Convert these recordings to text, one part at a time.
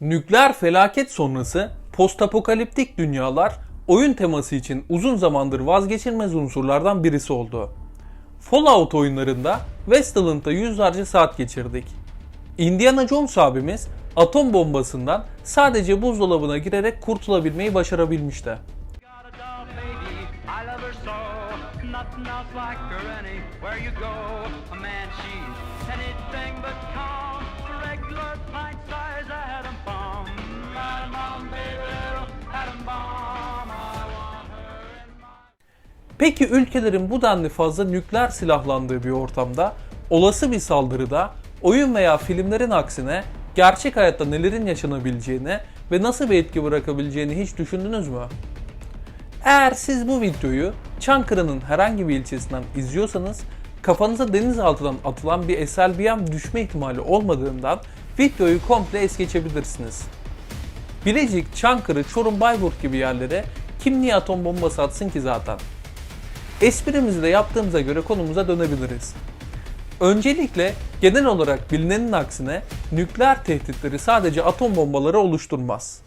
Nükleer felaket sonrası postapokaliptik dünyalar oyun teması için uzun zamandır vazgeçilmez unsurlardan birisi oldu. Fallout oyunlarında Westland'da yüzlerce saat geçirdik. Indiana Jones abimiz atom bombasından sadece buzdolabına girerek kurtulabilmeyi başarabilmişti. Peki ülkelerin bu denli fazla nükleer silahlandığı bir ortamda olası bir saldırıda oyun veya filmlerin aksine gerçek hayatta nelerin yaşanabileceğini ve nasıl bir etki bırakabileceğini hiç düşündünüz mü? Eğer siz bu videoyu Çankırı'nın herhangi bir ilçesinden izliyorsanız kafanıza denizaltıdan atılan bir SLBM düşme ihtimali olmadığından videoyu komple es geçebilirsiniz. Bilecik, Çankırı, Çorum, Bayburt gibi yerlere kim niye atom bombası atsın ki zaten? Esprimizi de yaptığımıza göre konumuza dönebiliriz. Öncelikle genel olarak bilinenin aksine nükleer tehditleri sadece atom bombaları oluşturmaz.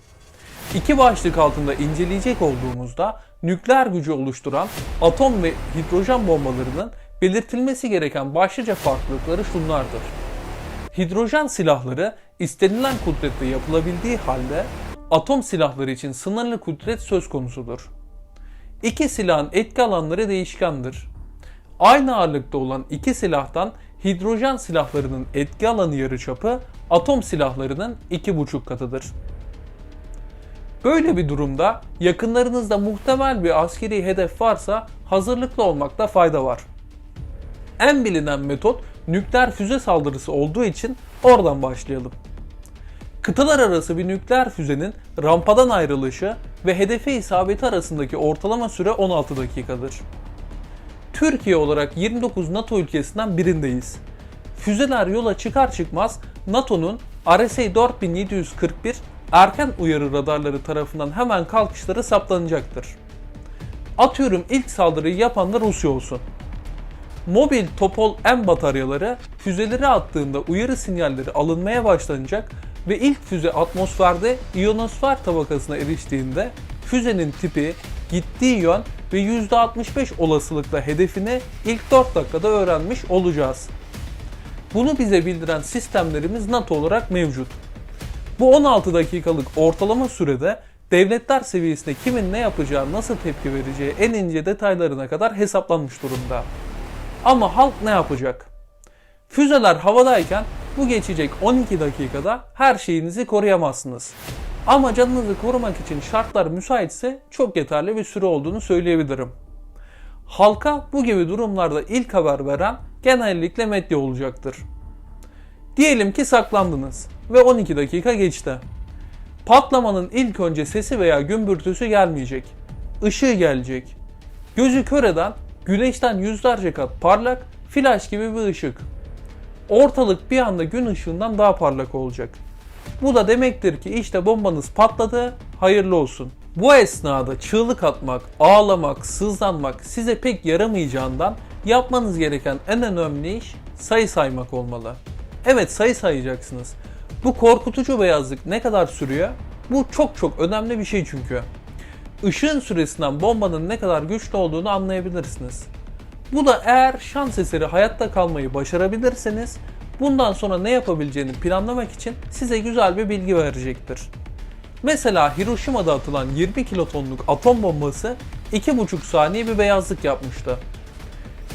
İki başlık altında inceleyecek olduğumuzda nükleer gücü oluşturan atom ve hidrojen bombalarının belirtilmesi gereken başlıca farklılıkları şunlardır. Hidrojen silahları istenilen kudretle yapılabildiği halde atom silahları için sınırlı kudret söz konusudur. İki silahın etki alanları değişkendir. Aynı ağırlıkta olan iki silahtan hidrojen silahlarının etki alanı yarıçapı atom silahlarının iki buçuk katıdır. Böyle bir durumda yakınlarınızda muhtemel bir askeri hedef varsa hazırlıklı olmakta fayda var. En bilinen metot nükleer füze saldırısı olduğu için oradan başlayalım. Kıtalar arası bir nükleer füzenin rampadan ayrılışı ve hedefe isabeti arasındaki ortalama süre 16 dakikadır. Türkiye olarak 29 NATO ülkesinden birindeyiz. Füzeler yola çıkar çıkmaz NATO'nun RSA 4741 erken uyarı radarları tarafından hemen kalkışları saplanacaktır. Atıyorum ilk saldırıyı yapan da Rusya olsun. Mobil Topol M bataryaları füzeleri attığında uyarı sinyalleri alınmaya başlanacak ve ilk füze atmosferde iyonosfer tabakasına eriştiğinde füzenin tipi, gittiği yön ve %65 olasılıkla hedefini ilk 4 dakikada öğrenmiş olacağız. Bunu bize bildiren sistemlerimiz NATO olarak mevcut. Bu 16 dakikalık ortalama sürede devletler seviyesinde kimin ne yapacağı, nasıl tepki vereceği en ince detaylarına kadar hesaplanmış durumda. Ama halk ne yapacak? Füzeler havadayken bu geçecek 12 dakikada her şeyinizi koruyamazsınız. Ama canınızı korumak için şartlar müsaitse çok yeterli bir süre olduğunu söyleyebilirim. Halka bu gibi durumlarda ilk haber veren genellikle medya olacaktır. Diyelim ki saklandınız ve 12 dakika geçti. Patlamanın ilk önce sesi veya gümbürtüsü gelmeyecek. Işığı gelecek. Gözü kör eden güneşten yüzlerce kat parlak flash gibi bir ışık. Ortalık bir anda gün ışığından daha parlak olacak. Bu da demektir ki işte bombanız patladı, hayırlı olsun. Bu esnada çığlık atmak, ağlamak, sızlanmak size pek yaramayacağından yapmanız gereken en önemli iş sayı saymak olmalı. Evet sayı sayacaksınız. Bu korkutucu beyazlık ne kadar sürüyor? Bu çok çok önemli bir şey çünkü. Işığın süresinden bombanın ne kadar güçlü olduğunu anlayabilirsiniz. Bu da eğer şans eseri hayatta kalmayı başarabilirseniz bundan sonra ne yapabileceğini planlamak için size güzel bir bilgi verecektir. Mesela Hiroşima'da atılan 20 kilotonluk atom bombası 2,5 saniye bir beyazlık yapmıştı.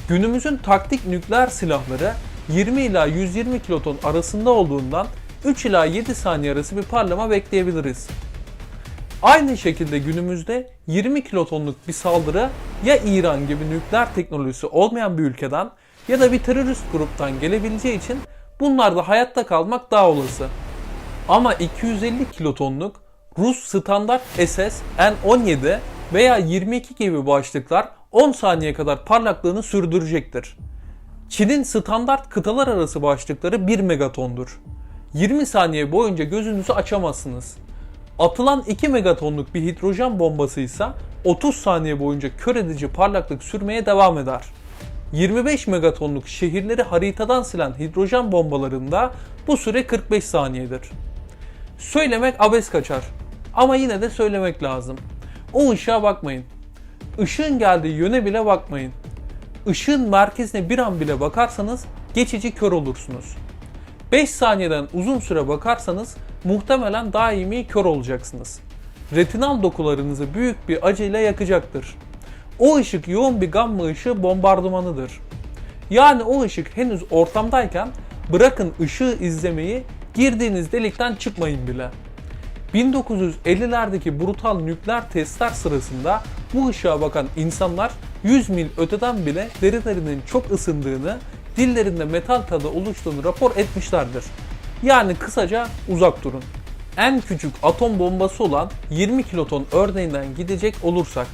Günümüzün taktik nükleer silahları 20 ila 120 kiloton arasında olduğundan 3 ila 7 saniye arası bir parlama bekleyebiliriz. Aynı şekilde günümüzde 20 kilotonluk bir saldırı ya İran gibi nükleer teknolojisi olmayan bir ülkeden ya da bir terörist gruptan gelebileceği için bunlarda hayatta kalmak daha olası. Ama 250 kilotonluk Rus standart SS N-17 veya 22 gibi başlıklar 10 saniye kadar parlaklığını sürdürecektir. Çin'in standart kıtalar arası başlıkları 1 megatondur. 20 saniye boyunca gözünüzü açamazsınız. Atılan 2 megatonluk bir hidrojen bombası ise 30 saniye boyunca kör edici parlaklık sürmeye devam eder. 25 megatonluk şehirleri haritadan silen hidrojen bombalarında bu süre 45 saniyedir. Söylemek abes kaçar. Ama yine de söylemek lazım. O ışığa bakmayın. Işığın geldiği yöne bile bakmayın. Işığın merkezine bir an bile bakarsanız geçici kör olursunuz. 5 saniyeden uzun süre bakarsanız muhtemelen daimi kör olacaksınız. Retinal dokularınızı büyük bir acıyla yakacaktır. O ışık yoğun bir gamma ışığı bombardımanıdır. Yani o ışık henüz ortamdayken bırakın ışığı izlemeyi girdiğiniz delikten çıkmayın bile. 1950'lerdeki brutal nükleer testler sırasında bu ışığa bakan insanlar 100 mil öteden bile derilerinin çok ısındığını, dillerinde metal tadı oluştuğunu rapor etmişlerdir. Yani kısaca uzak durun. En küçük atom bombası olan 20 kiloton örneğinden gidecek olursak,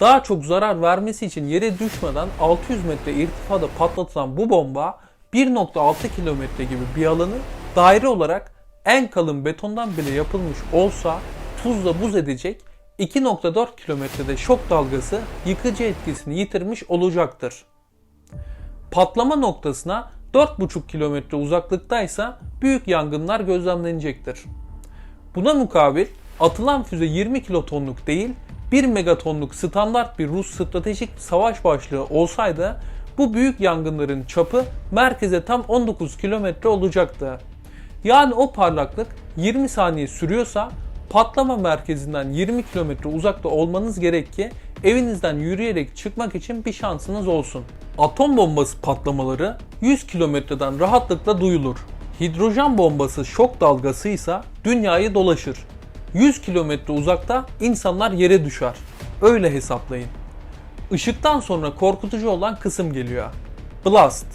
daha çok zarar vermesi için yere düşmeden 600 metre irtifada patlatılan bu bomba 1.6 kilometre gibi bir alanı daire olarak en kalın betondan bile yapılmış olsa tuzla buz edecek 2.4 kilometrede şok dalgası yıkıcı etkisini yitirmiş olacaktır. Patlama noktasına 4.5 kilometre uzaklıktaysa büyük yangınlar gözlemlenecektir. Buna mukabil atılan füze 20 kilotonluk değil 1 megatonluk standart bir Rus stratejik savaş başlığı olsaydı bu büyük yangınların çapı merkeze tam 19 kilometre olacaktı. Yani o parlaklık 20 saniye sürüyorsa patlama merkezinden 20 kilometre uzakta olmanız gerek ki evinizden yürüyerek çıkmak için bir şansınız olsun. Atom bombası patlamaları 100 kilometreden rahatlıkla duyulur. Hidrojen bombası şok dalgası ise dünyayı dolaşır. 100 kilometre uzakta insanlar yere düşer. Öyle hesaplayın. Işıktan sonra korkutucu olan kısım geliyor. Blast.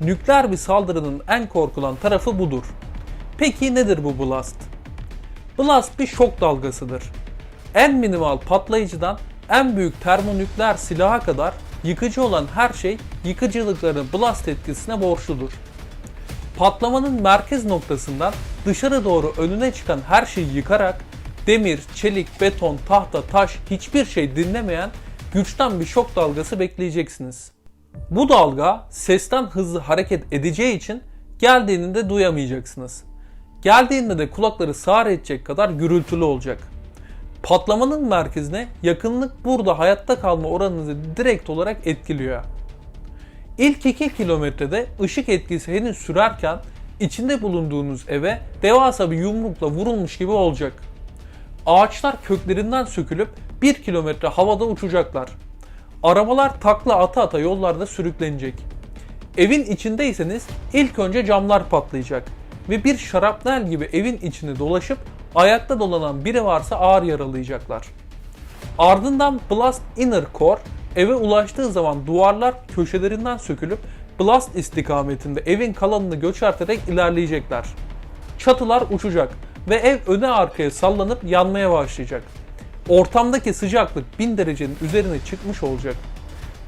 Nükleer bir saldırının en korkulan tarafı budur. Peki nedir bu blast? Blast bir şok dalgasıdır. En minimal patlayıcıdan en büyük termonükleer silaha kadar yıkıcı olan her şey yıkıcılıkların blast etkisine borçludur. Patlamanın merkez noktasından dışarı doğru önüne çıkan her şeyi yıkarak demir, çelik, beton, tahta, taş hiçbir şey dinlemeyen güçten bir şok dalgası bekleyeceksiniz. Bu dalga sesten hızlı hareket edeceği için geldiğini de duyamayacaksınız. Geldiğinde de kulakları sağır edecek kadar gürültülü olacak. Patlamanın merkezine yakınlık burada hayatta kalma oranınızı direkt olarak etkiliyor. İlk 2 kilometrede ışık etkisi henüz sürerken içinde bulunduğunuz eve devasa bir yumrukla vurulmuş gibi olacak. Ağaçlar köklerinden sökülüp 1 kilometre havada uçacaklar. Arabalar takla ata ata yollarda sürüklenecek. Evin içindeyseniz ilk önce camlar patlayacak ve bir şarapnel gibi evin içini dolaşıp ayakta dolanan biri varsa ağır yaralayacaklar. Ardından Blast Inner Core eve ulaştığı zaman duvarlar köşelerinden sökülüp Blast istikametinde evin kalanını göçerterek ilerleyecekler. Çatılar uçacak ve ev öne arkaya sallanıp yanmaya başlayacak. Ortamdaki sıcaklık 1000 derecenin üzerine çıkmış olacak.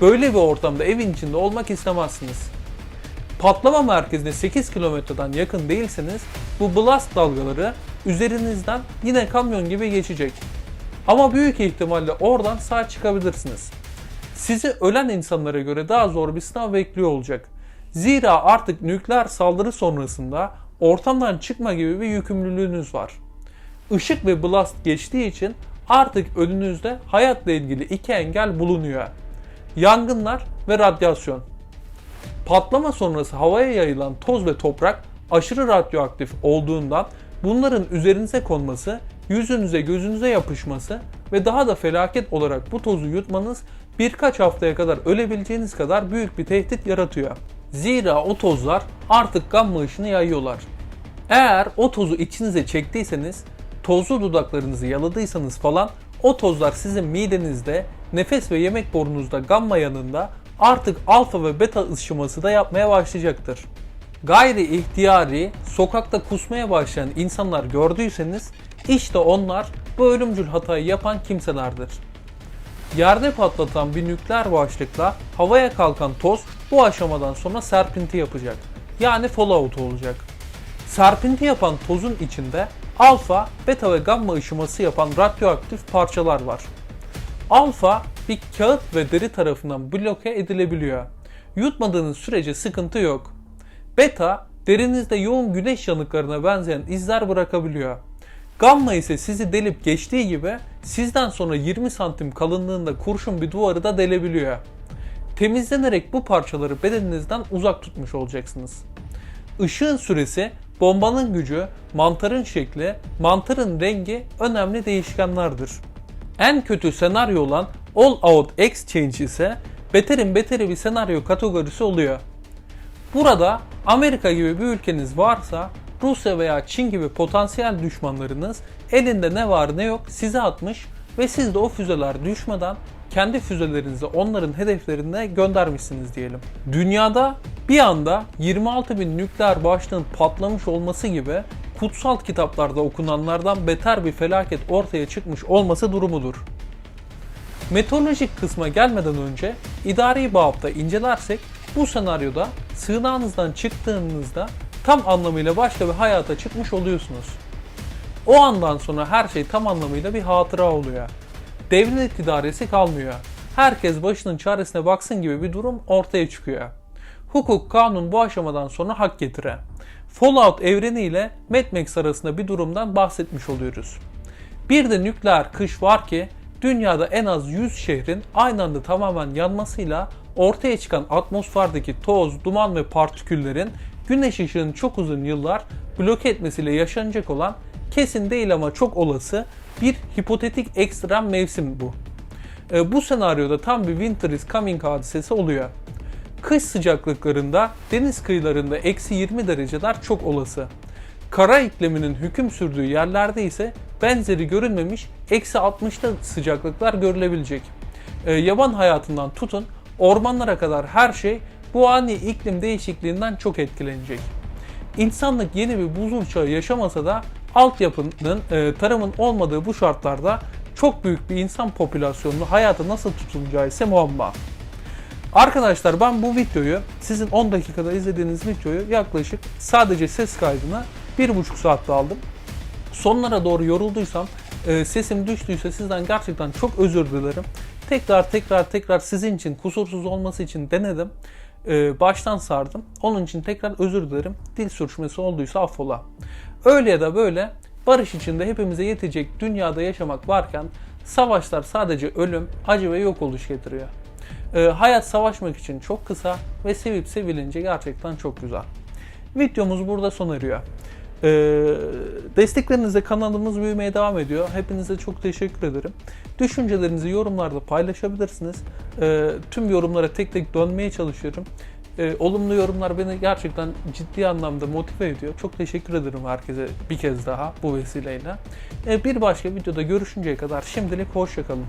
Böyle bir ortamda evin içinde olmak istemezsiniz. Patlama merkezine 8 kilometreden yakın değilseniz bu blast dalgaları üzerinizden yine kamyon gibi geçecek. Ama büyük ihtimalle oradan sağ çıkabilirsiniz. Sizi ölen insanlara göre daha zor bir sınav bekliyor olacak. Zira artık nükleer saldırı sonrasında ortamdan çıkma gibi bir yükümlülüğünüz var. Işık ve blast geçtiği için artık önünüzde hayatla ilgili iki engel bulunuyor. Yangınlar ve radyasyon. Patlama sonrası havaya yayılan toz ve toprak aşırı radyoaktif olduğundan bunların üzerinize konması, yüzünüze gözünüze yapışması ve daha da felaket olarak bu tozu yutmanız birkaç haftaya kadar ölebileceğiniz kadar büyük bir tehdit yaratıyor. Zira o tozlar artık gamma ışını yayıyorlar. Eğer o tozu içinize çektiyseniz, tozlu dudaklarınızı yaladıysanız falan o tozlar sizin midenizde, nefes ve yemek borunuzda gamma yanında artık alfa ve beta ışıması da yapmaya başlayacaktır. Gayri ihtiyari sokakta kusmaya başlayan insanlar gördüyseniz işte onlar bu ölümcül hatayı yapan kimselerdir. Yerde patlatan bir nükleer başlıkla havaya kalkan toz bu aşamadan sonra serpinti yapacak. Yani fallout olacak. Serpinti yapan tozun içinde alfa, beta ve gamma ışıması yapan radyoaktif parçalar var. Alfa bir kağıt ve deri tarafından bloke edilebiliyor. Yutmadığınız sürece sıkıntı yok. Beta derinizde yoğun güneş yanıklarına benzeyen izler bırakabiliyor. Gamma ise sizi delip geçtiği gibi sizden sonra 20 santim kalınlığında kurşun bir duvarı da delebiliyor. Temizlenerek bu parçaları bedeninizden uzak tutmuş olacaksınız. Işığın süresi, bombanın gücü, mantarın şekli, mantarın rengi önemli değişkenlerdir. En kötü senaryo olan All Out Exchange ise beterin beteri bir senaryo kategorisi oluyor. Burada Amerika gibi bir ülkeniz varsa Rusya veya Çin gibi potansiyel düşmanlarınız elinde ne var ne yok size atmış ve siz de o füzeler düşmeden kendi füzelerinizi onların hedeflerine göndermişsiniz diyelim. Dünyada bir anda 26 bin nükleer başlığın patlamış olması gibi kutsal kitaplarda okunanlardan beter bir felaket ortaya çıkmış olması durumudur. Meteorolojik kısma gelmeden önce idari bağıpta incelersek bu senaryoda sığınağınızdan çıktığınızda tam anlamıyla başka bir hayata çıkmış oluyorsunuz. O andan sonra her şey tam anlamıyla bir hatıra oluyor. Devlet idaresi kalmıyor. Herkes başının çaresine baksın gibi bir durum ortaya çıkıyor. Hukuk, kanun bu aşamadan sonra hak getire. Fallout evreni ile Mad Max arasında bir durumdan bahsetmiş oluyoruz. Bir de nükleer kış var ki dünyada en az 100 şehrin aynı anda tamamen yanmasıyla ortaya çıkan atmosferdeki toz, duman ve partiküllerin güneş ışığını çok uzun yıllar bloke etmesiyle yaşanacak olan kesin değil ama çok olası bir hipotetik ekstrem mevsim bu. E, bu senaryoda tam bir winter is coming hadisesi oluyor. Kış sıcaklıklarında deniz kıyılarında eksi 20 dereceler çok olası. Kara ikliminin hüküm sürdüğü yerlerde ise benzeri görülmemiş eksi 60'ta sıcaklıklar görülebilecek. E, yaban hayatından tutun ormanlara kadar her şey bu ani iklim değişikliğinden çok etkilenecek. İnsanlık yeni bir buzul çağı yaşamasa da altyapının, e, tarımın olmadığı bu şartlarda çok büyük bir insan popülasyonunu hayata nasıl tutunacağı ise muamma. Arkadaşlar ben bu videoyu sizin 10 dakikada izlediğiniz videoyu yaklaşık sadece ses kaydına 1,5 saatte aldım. Sonlara doğru yorulduysam, e, sesim düştüyse sizden gerçekten çok özür dilerim. Tekrar tekrar tekrar sizin için kusursuz olması için denedim. E, baştan sardım. Onun için tekrar özür dilerim. Dil sürçmesi olduysa affola. Öyle ya da böyle barış içinde hepimize yetecek dünyada yaşamak varken savaşlar sadece ölüm, acı ve yok oluş getiriyor. E, hayat savaşmak için çok kısa ve sevip sevilince gerçekten çok güzel. Videomuz burada sona eriyor. Ee, desteklerinizle kanalımız büyümeye devam ediyor. Hepinize çok teşekkür ederim. Düşüncelerinizi yorumlarda paylaşabilirsiniz. Ee, tüm yorumlara tek tek dönmeye çalışıyorum. Ee, olumlu yorumlar beni gerçekten ciddi anlamda motive ediyor. Çok teşekkür ederim herkese bir kez daha bu vesileyle. Ee, bir başka videoda görüşünceye kadar şimdilik hoşçakalın.